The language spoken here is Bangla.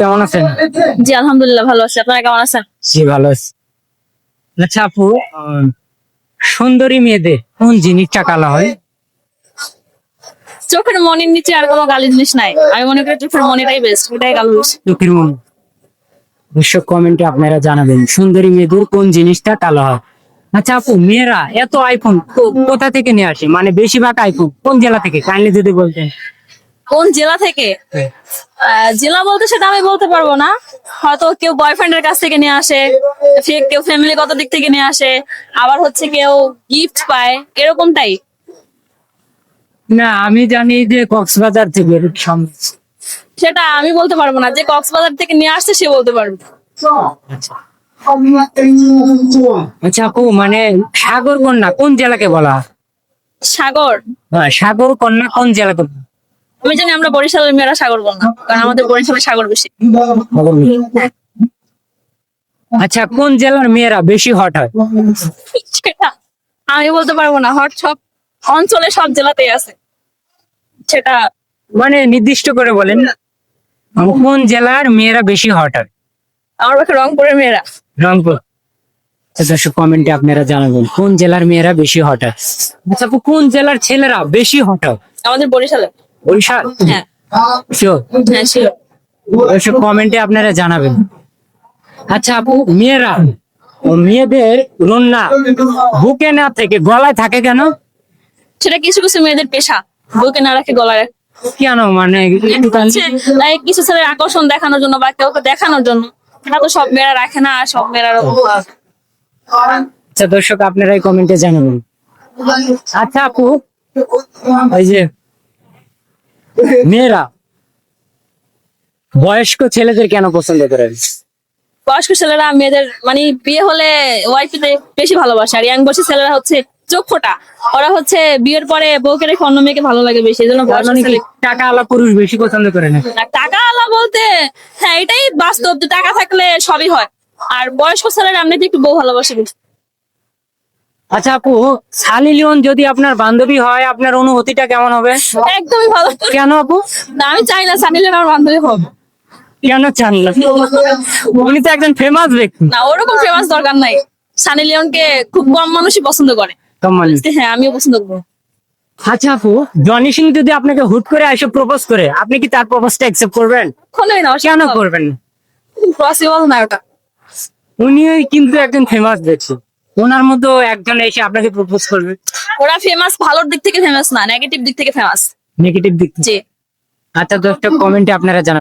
কেমন আছেন জি আলহামদুলিল্লাহ ভালো আছি। আপনারা কেমন আছেন? জি ভালো আছি। আচ্ছা আপু সুন্দরী মেয়েদের কোন জিনিসটা কালা হয়? চোখের মনের নিচে আর কোনো গালি জিনিস নাই। আমি মনে করি চোখের মনেটাই বেস্ট ওটাই গাল চোখের মন অবশ্য কমেন্টে আপনারা জানাবেন সুন্দরী মেয়েদের কোন জিনিসটা কালো হয়। আচ্ছা আপু মেয়েরা এত আইফোন কোথা থেকে নিয়ে আসে? মানে বেশিরভাগ আইফোন কোন জেলা থেকে? কাইন্ডলি যদি বলতেন। কোন জেলা থেকে? আহ, জেলা বলতে সেটা আমি বলতে পারব না। হয়তো কেউ বয়ফ্রেন্ডের কাছ থেকে নিয়ে আসে কেউ ফ্যামিলিগত দিক থেকে নিয়ে আসে আবার হচ্ছে কেউ গিফট পায়। এরকমটাই? না আমি জানি যে কক্সবাজার থেকে সেটা আমি বলতে পারব না। যে কক্সবাজার থেকে নিয়ে আসছে সে বলতে পারবে। আচ্ছা আচ্ছা আপু মানে সাগর কন্যা কোন জেলাকে বলা সাগর? হ্যাঁ, সাগর কন্যা কোন জেলাকে বলা? আমি জানি আমরা বরিশালের মেয়েরা সাগর বললাম কারণ আমাদের বরিশালে সাগর বেশি। আচ্ছা কোন জেলার মেয়েরা বেশি হট হয়? সেটা আমি বলতে পারব না হট সব অঞ্চলে সব জেলাতেই আছে। সেটা মানে নির্দিষ্ট করে বলেন। কোন জেলার মেয়েরা বেশি হট হয়? আমার পক্ষে রংপুরের মেয়েরা। রংপুর। দর্শক কমেন্টে আপনারা জানাবেন কোন জেলার মেয়েরা বেশি হট হয়? আচ্ছা আপু, কোন জেলার ছেলেরা বেশি হট হয়? আমাদের বরিশালে। বরিশাল? হ্যাঁ। Sure. হ্যাঁ কমেন্টে আপনারা জানাবেন। আচ্ছা আপু মেয়েরা ও মেয়েদের রন্না বুকে না থেকে গলায় থাকে কেন? সেটা কিছু কিছু মেয়েদের পেশা। বুকে না রাখে গলায় রাখে। কেন? মানে like কিছু ছেলের আকর্ষণ দেখানোর জন্য বা কেউ দেখানোর জন্য। তো সব মেয়েরা রাখে না আর সব মেয়েরা আচ্ছা দর্শক আপনারাই কমেন্টে জানাবেন। আচ্ছা আপু ওই যে মেয়েরা বয়স্ক ছেলেদের কেন পছন্দ করেন বয়স্ক ছেলেরা মেয়েদের মানে বিয়ে হলে ওয়াইফিতে বেশি ভালোবাসে। আর ইয়াং বয়সী ছেলেরা হচ্ছে চোখ ফোটা। ওরা হচ্ছে বিয়ের পরে বউকে রেখে অন্য মেয়েকে ভালো লাগে বেশি এই জন্য টাকা আলা পুরুষ বেশি পছন্দ করে না? টাকা আলা বলতে হ্যাঁ এটাই বাস্তব যে টাকা থাকলে সবই হয়। আর বয়স্ক ছেলেরা এমনিতে একটু বউ ভালোবাসে বেশি। আচ্ছা আপু সালি লিওন যদি আপনার বান্ধবী হয় আপনার অনুভূতিটা কেমন হবে? একদমই ভালো। কেন আপু? আমি চাই না সানি লিওন আমার বান্ধবী হোক। কেন চান না? উনি তো একজন ফেমাস ব্যক্তি। না ওরকম ফেমাস দরকার নাই। সানি লিওনকে খুব কম মানুষই পছন্দ করে। কম্মালি হ্যাঁ আমিও পছন্দ করব। আচ্ছা আপু জনি সিং যদি আপনাকে হুট করে এসে প্রপোজ করে আপনি কি তার প্রপোজটা অ্যাকসেপ্ট করবেন? কোনোই না কেন করবেন? পসিবল না ওটা। উনি কিন্তু একজন ফেমাস ব্যক্তি। ওনার মধ্যে একজন এসে আপনাকে প্রপোজ করবে। ওরা ফেমাস ভালোর দিক থেকে ফেমাস না নেগেটিভ দিক থেকে ফেমাস নেগেটিভ দিক থেকে। জি। আচ্ছা দশটা কমেন্টে আপনারা জানান।